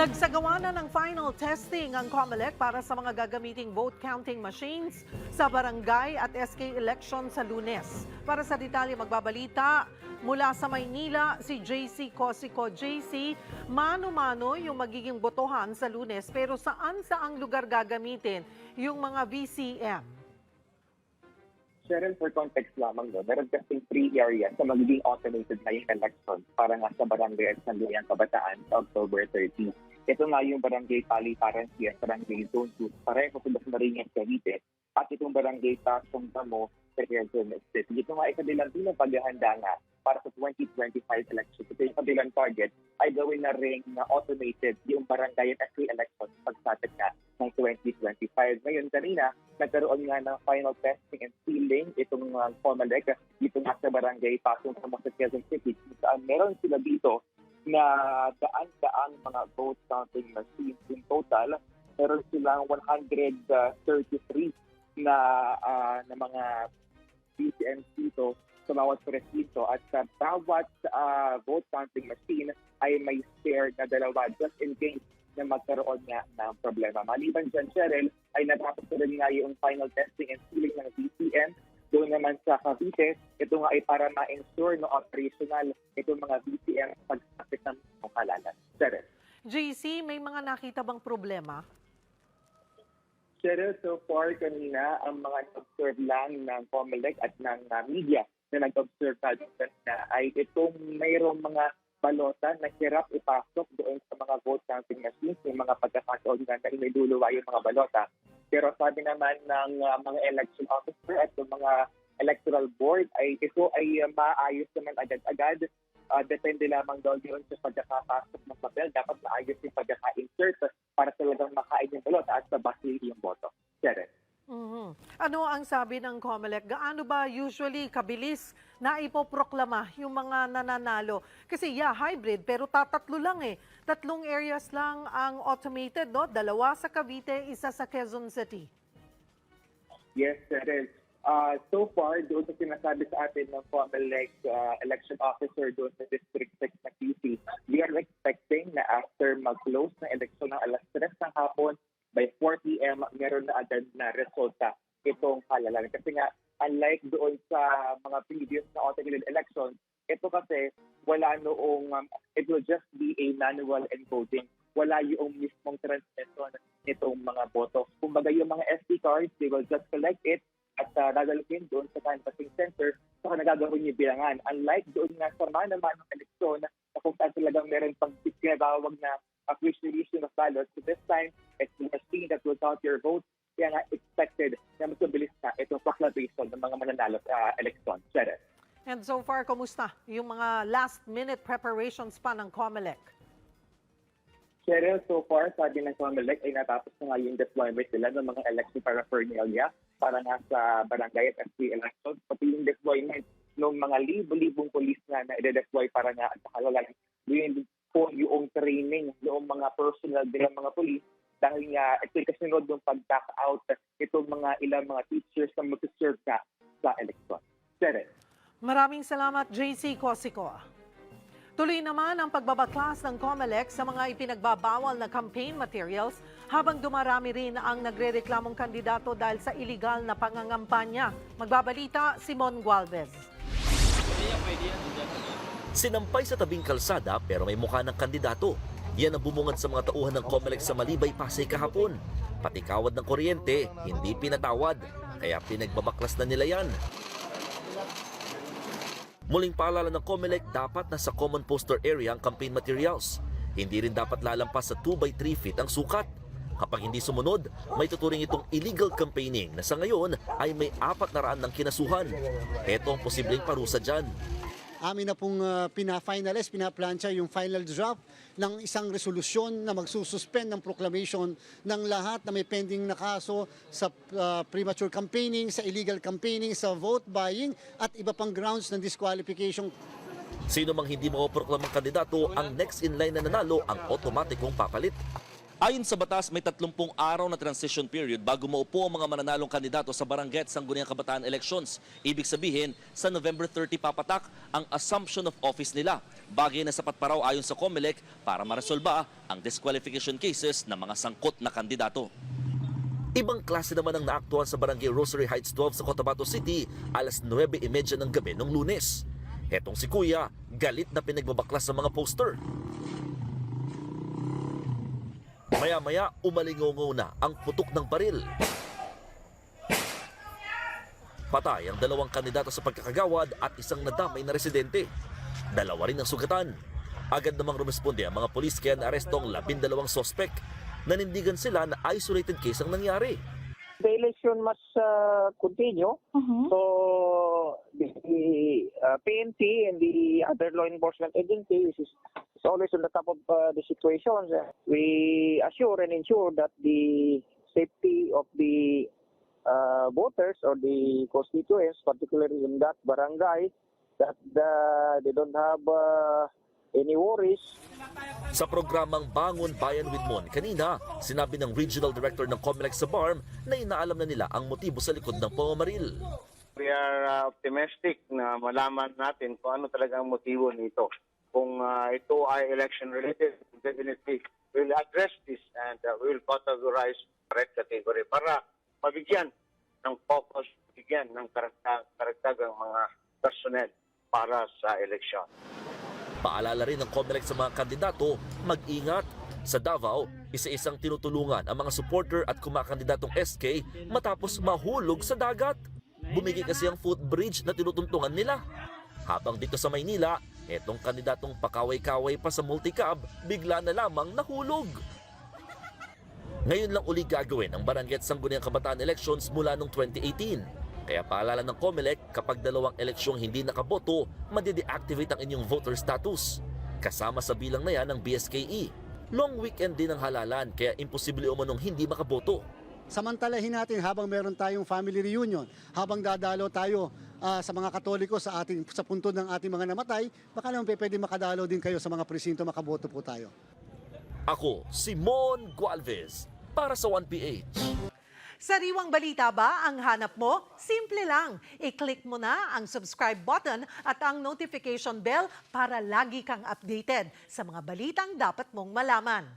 Nagsagawa na ng final testing ang COMELEC para sa mga gagamiting vote counting machines sa barangay at SK election sa lunes. Para sa detalye magbabalita mula sa Maynila si JC Cosico. JC, mano-mano yung magiging botohan sa lunes pero saan saang lugar gagamitin yung mga VCM? Sharon, for context lamang, no, meron kasing three areas na magiging automated na yung election para nga sa barangay at sandayan kabataan October 30. Ito nga yung barangay Paliparan Siya, barangay Zone 2, pareho sa Dasmariñas, Cavite, at itong barangay Tasong Damo sa Quezon City. Ito nga ay kanilang pinang paghahanda nga para sa 2025 election. Ito yung kabilang target ay gawin na rin na automated yung barangay at SK election pagsapit nga ng 2025. Ngayon kanina, nagkaroon nga ng final testing and sealing itong uh, COMELEC dito nga sa barangay Pasong sa sa Quezon City. Saan meron sila dito na daan-daan mga vote counting machines in total. Meron silang 133 na ah, na mga PCMs dito sa bawat presinto at sa bawat ah, vote counting machine ay may spare na dalawa just in case na magkaroon nga ng problema. Maliban dyan, Cheryl, ay natapos na rin nga yung final testing and sealing ng VCM. Doon naman sa Cavite, ito nga ay para ma-ensure no operational itong mga VCM pagsapit ng mga halalan. Cheryl. JC, may mga nakita bang problema? Cheryl, so far kanina, ang mga nag-observe lang ng COMELEC at ng uh, media na nag-observe na ay itong mayroong mga balota na hirap ipasok doon sa mga vote counting machines, yung mga pagkakataon na iniluluwa yung mga balota. Pero sabi naman ng uh, mga election officer at yung mga electoral board ay ito ay uh, maayos naman agad-agad. Uh, depende lamang daw yun sa pagkakapasok ng papel. Dapat maayos yung pagkaka-insert para talagang makain yung balota at sabasi yung boto. Sharon. Mhm. Ano ang sabi ng COMELEC? Gaano ba usually kabilis na ipoproklama yung mga nananalo? Kasi yeah, hybrid, pero tatatlo lang eh. Tatlong areas lang ang automated, no? Dalawa sa Cavite, isa sa Quezon City. Yes, Cheryl. Uh, so far, doon sa sinasabi sa atin ng COMELEC uh, election officer doon sa District 6 na QC, we are expecting na after mag-close ng eleksyon ng alas 3 ng hapon, by 4 p.m., meron na agad na resulta itong halalan. Kasi nga, unlike doon sa mga previous na automated elections, ito kasi wala noong, um, it will just be a manual encoding. Wala yung mismong transmission nitong mga boto. Kumbaga yung mga SD cards, they will just collect it at uh, dadalhin doon sa canvassing center saka nagagawin yung bilangan. Unlike doon nga sa manamanong eleksyon na kung saan talagang meron pang tinatawag na appreciation of ballots. So this time, it's the machine that will count your vote. Kaya nga expected na mas mabilis na itong proclamation ng mga mananalo sa eleksyon. Sharon. And so far, kumusta yung mga last-minute preparations pa ng COMELEC? Cheryl, so far, sabi ng COMELEC ay natapos na nga yung deployment nila ng mga election paraphernalia para nga sa barangay at SC elections. Pati yung deployment ng mga libo-libong polis na na i-deploy para nga at halalan yun po yung training ng mga personal nilang mga polis dahil nga ito kasunod ng pag-back out itong mga ilang mga teachers na mag-serve ka sa election. Cheryl. Maraming salamat, JC Cosico. Tuloy naman ang pagbabaklas ng COMELEC sa mga ipinagbabawal na campaign materials habang dumarami rin ang nagre-reklamong kandidato dahil sa iligal na pangangampanya. Magbabalita, Simon Gualvez. Sinampay sa tabing kalsada pero may mukha ng kandidato. Yan ang bumungad sa mga tauhan ng COMELEC sa Malibay, Pasay kahapon. Pati kawad ng kuryente, hindi pinatawad. Kaya pinagbabaklas na nila yan. Muling paalala ng COMELEC dapat nasa common poster area ang campaign materials. Hindi rin dapat lalampas sa 2 by 3 feet ang sukat. Kapag hindi sumunod, may tuturing itong illegal campaigning na sa ngayon ay may apat na raan ng kinasuhan. Ito ang posibleng parusa dyan. amin na pong uh, pina-finalize, pinaplansya yung final draft ng isang resolusyon na magsususpend ng proclamation ng lahat na may pending na kaso sa uh, premature campaigning, sa illegal campaigning, sa vote buying at iba pang grounds ng disqualification. Sino mang hindi mapoproklamang kandidato, ang next in line na nanalo ang otomatikong papalit. Ayon sa batas, may 30 araw na transition period bago maupo ang mga mananalong kandidato sa barangay at sangguniang kabataan elections. Ibig sabihin, sa November 30 papatak ang assumption of office nila. Bagay na sapat pa raw ayon sa COMELEC para maresolba ang disqualification cases ng mga sangkot na kandidato. Ibang klase naman ang naaktuhan sa barangay Rosary Heights 12 sa Cotabato City alas 9.30 ng gabi ng lunes. Hetong si Kuya, galit na pinagbabaklas sa mga poster. Maya-maya, umalingongo na ang putok ng baril. Patay ang dalawang kandidato sa pagkakagawad at isang nadamay na residente. Dalawa rin ang sugatan. Agad namang rumesponde ang mga polis kaya naaresto ang labindalawang sospek. Nanindigan sila na isolated case ang nangyari. the election must uh, continue. So the uh, PNP and the other law enforcement agencies is, always on the top of uh, the situations. We assure and ensure that the safety of the uh, voters or the constituents, particularly in that barangay, that uh, they don't have uh, any worries Sa programang Bangon Bayan with Mon, kanina, sinabi ng Regional Director ng COMELEC sa BARM na inaalam na nila ang motibo sa likod ng pamamaril. We are uh, optimistic na malaman natin kung ano talaga ang motibo nito. Kung uh, ito ay election related, definitely we will address this and uh, we will categorize red category para mabigyan ng focus, bigyan ng karagtag, karagtagang mga personnel para sa election. Paalala rin ng COMELEC sa mga kandidato, mag-ingat. Sa Davao, isa-isang tinutulungan ang mga supporter at kumakandidatong SK matapos mahulog sa dagat. Bumigay kasi ang footbridge na tinutuntungan nila. Habang dito sa Maynila, etong kandidatong pakaway-kaway pa sa multicab, bigla na lamang nahulog. Ngayon lang uli gagawin ang Barangay at Sangguniang Kabataan Elections mula noong 2018. Kaya paalala ng COMELEC kapag dalawang eleksyong hindi nakaboto, madideactivate ang inyong voter status. Kasama sa bilang na yan ng BSKE. Long weekend din ang halalan kaya imposible umanong hindi makaboto. Samantalahin natin habang meron tayong family reunion, habang dadalo tayo ah, sa mga Katoliko sa ating sa puntod ng ating mga namatay, baka naman pwede makadalo din kayo sa mga presinto makaboto po tayo. Ako, Simon Gualvez, para sa 1PH. Sariwang balita ba ang hanap mo? Simple lang. I-click mo na ang subscribe button at ang notification bell para lagi kang updated sa mga balitang dapat mong malaman.